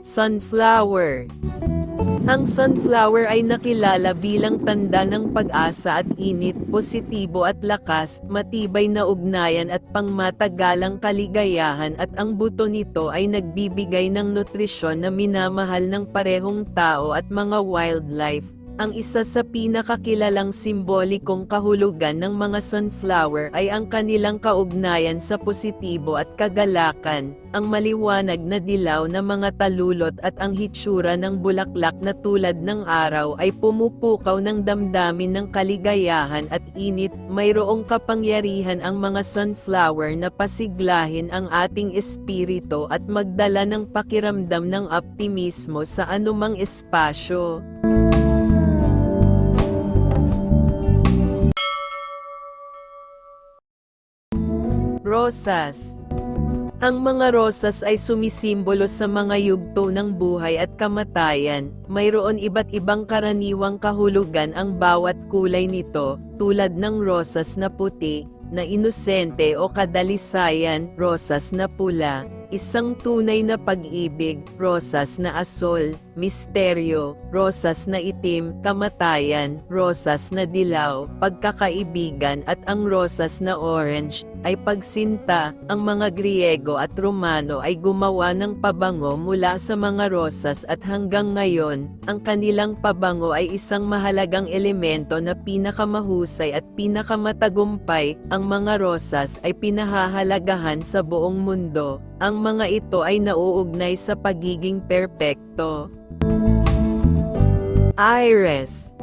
Sunflower Ang sunflower ay nakilala bilang tanda ng pag-asa at init, positibo at lakas, matibay na ugnayan at pangmatagalang kaligayahan at ang buto nito ay nagbibigay ng nutrisyon na minamahal ng parehong tao at mga wildlife. Ang isa sa pinakakilalang simbolikong kahulugan ng mga sunflower ay ang kanilang kaugnayan sa positibo at kagalakan, ang maliwanag na dilaw na mga talulot at ang hitsura ng bulaklak na tulad ng araw ay pumupukaw ng damdamin ng kaligayahan at init. Mayroong kapangyarihan ang mga sunflower na pasiglahin ang ating espiritu at magdala ng pakiramdam ng optimismo sa anumang espasyo. Rosas Ang mga rosas ay sumisimbolo sa mga yugto ng buhay at kamatayan. Mayroon iba't ibang karaniwang kahulugan ang bawat kulay nito, tulad ng rosas na puti, na inosente o kadalisayan, rosas na pula, isang tunay na pag-ibig, rosas na asol, misteryo, rosas na itim, kamatayan, rosas na dilaw, pagkakaibigan at ang rosas na orange ay pagsinta. Ang mga Griego at Romano ay gumawa ng pabango mula sa mga rosas at hanggang ngayon, ang kanilang pabango ay isang mahalagang elemento na pinakamahusay at pinakamatagumpay. Ang mga rosas ay pinahahalagahan sa buong mundo. Ang mga ito ay nauugnay sa pagiging perpekto. Iris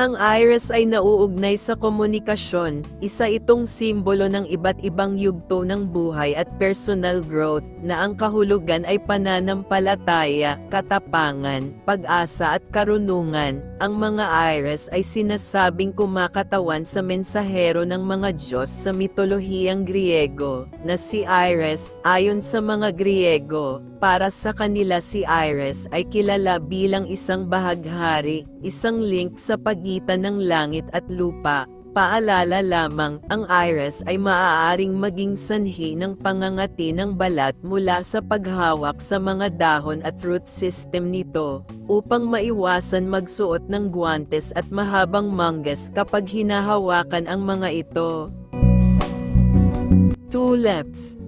ang iris ay nauugnay sa komunikasyon, isa itong simbolo ng iba't ibang yugto ng buhay at personal growth, na ang kahulugan ay pananampalataya, katapangan, pag-asa at karunungan. Ang mga iris ay sinasabing kumakatawan sa mensahero ng mga Diyos sa mitolohiyang Griego, na si Iris, ayon sa mga Griego, para sa kanila si Iris ay kilala bilang isang bahaghari, isang link sa pagitan ng langit at lupa. Paalala lamang, ang iris ay maaaring maging sanhi ng pangangati ng balat mula sa paghawak sa mga dahon at root system nito, upang maiwasan magsuot ng guantes at mahabang mangas kapag hinahawakan ang mga ito. Tulips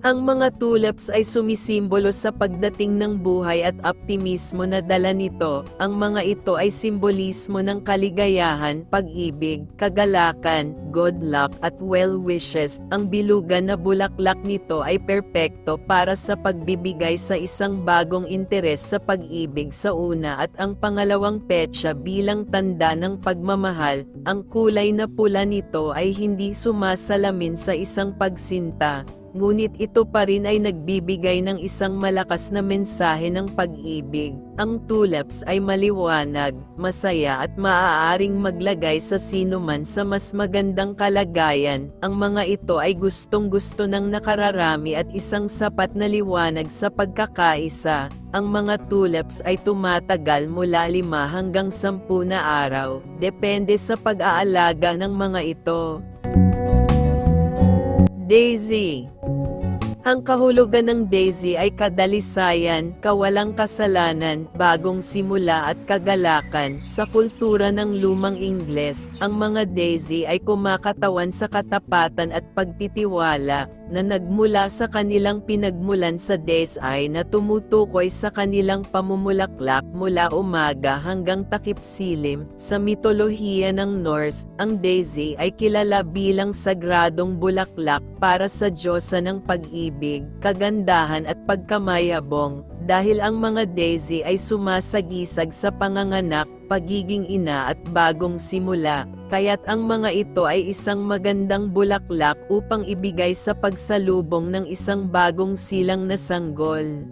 ang mga tulips ay sumisimbolo sa pagdating ng buhay at optimismo na dala nito. Ang mga ito ay simbolismo ng kaligayahan, pag-ibig, kagalakan, good luck at well wishes. Ang bilugan na bulaklak nito ay perpekto para sa pagbibigay sa isang bagong interes sa pag-ibig sa una at ang pangalawang petsa bilang tanda ng pagmamahal. Ang kulay na pula nito ay hindi sumasalamin sa isang pagsinta ngunit ito pa rin ay nagbibigay ng isang malakas na mensahe ng pag-ibig. Ang tulips ay maliwanag, masaya at maaaring maglagay sa sinuman sa mas magandang kalagayan. Ang mga ito ay gustong-gusto ng nakararami at isang sapat na liwanag sa pagkakaisa. Ang mga tulips ay tumatagal mula 5 hanggang 10 na araw, depende sa pag-aalaga ng mga ito. Daisy ang kahulugan ng daisy ay kadalisayan, kawalang kasalanan, bagong simula at kagalakan. Sa kultura ng lumang Ingles, ang mga daisy ay kumakatawan sa katapatan at pagtitiwala, na nagmula sa kanilang pinagmulan sa days ay na tumutukoy sa kanilang pamumulaklak mula umaga hanggang takip silim. Sa mitolohiya ng Norse, ang daisy ay kilala bilang sagradong bulaklak para sa Diyosa ng pag-ibig, kagandahan at pagkamayabong, dahil ang mga daisy ay sumasagisag sa panganganak, pagiging ina at bagong simula, kaya't ang mga ito ay isang magandang bulaklak upang ibigay sa pagsalubong ng isang bagong silang na sanggol.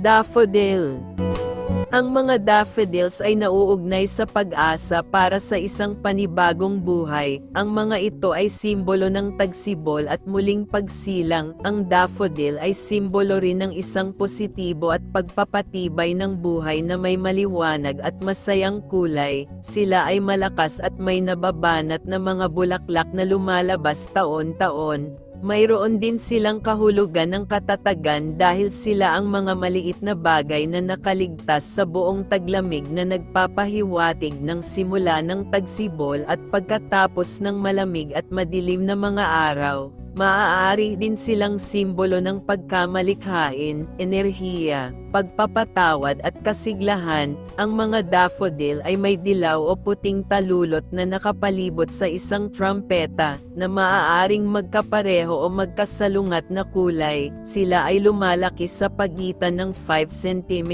Daffodil ang mga daffodils ay nauugnay sa pag-asa para sa isang panibagong buhay. Ang mga ito ay simbolo ng tagsibol at muling pagsilang. Ang daffodil ay simbolo rin ng isang positibo at pagpapatibay ng buhay na may maliwanag at masayang kulay. Sila ay malakas at may nababanat na mga bulaklak na lumalabas taon-taon Mayroon din silang kahulugan ng katatagan dahil sila ang mga maliit na bagay na nakaligtas sa buong taglamig na nagpapahiwatig ng simula ng tagsibol at pagkatapos ng malamig at madilim na mga araw. Maaari din silang simbolo ng pagkamalikhain, enerhiya, pagpapatawad at kasiglahan. Ang mga daffodil ay may dilaw o puting talulot na nakapalibot sa isang trumpeta na maaaring magkapareho o magkasalungat na kulay. Sila ay lumalaki sa pagitan ng 5 cm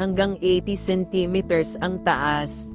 hanggang 80 cm ang taas.